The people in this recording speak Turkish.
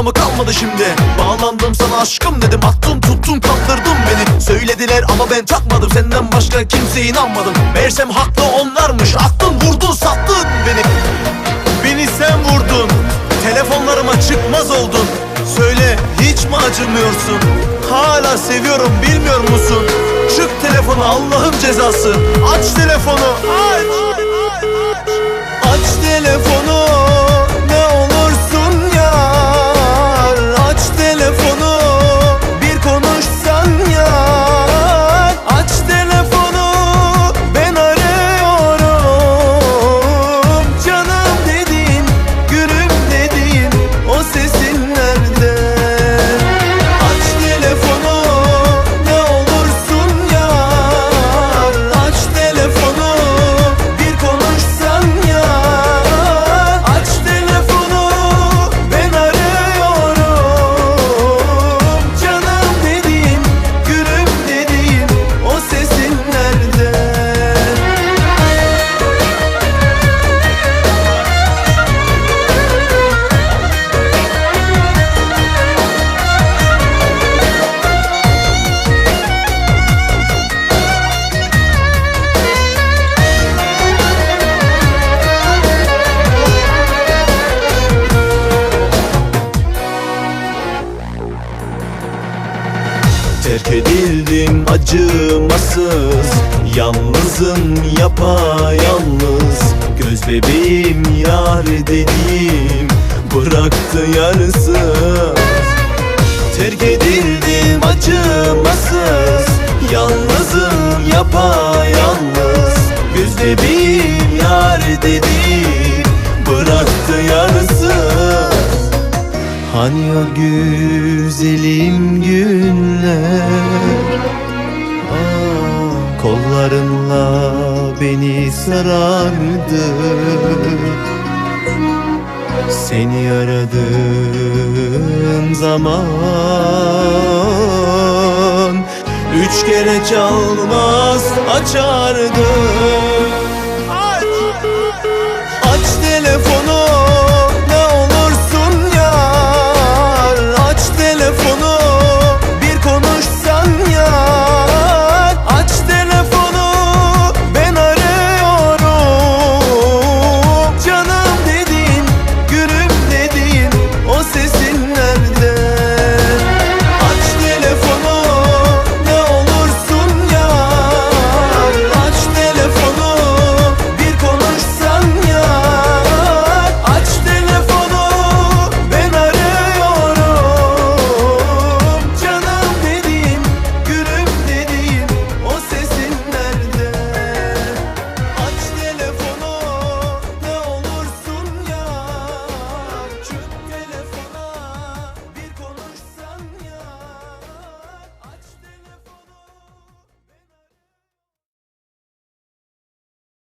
anlamı kalmadı şimdi? Bağlandım sana aşkım dedim attın tuttun kaptırdın beni. Söylediler ama ben takmadım senden başka kimseye inanmadım. Meğersem haklı onlarmış attın vurdun sattın beni. Beni sen vurdun Telefonlarıma çıkmaz oldun. Söyle hiç mi acımıyorsun? Hala seviyorum bilmiyor musun? Çık telefonu Allah'ın cezası. Aç telefonu Aç Terk edildim acımasız. Yalnızım yapayalnız Göz bebeğim yar dediğim Bıraktı yarısı. Terk edildim acımasız. Yalnızım yapayalnız Göz bebeğim yar dediğim Bıraktı yarısı. Hani o güzelim günler Kollarınla beni sarardı. Seni aradığım zaman Üç kere çalmaz açardım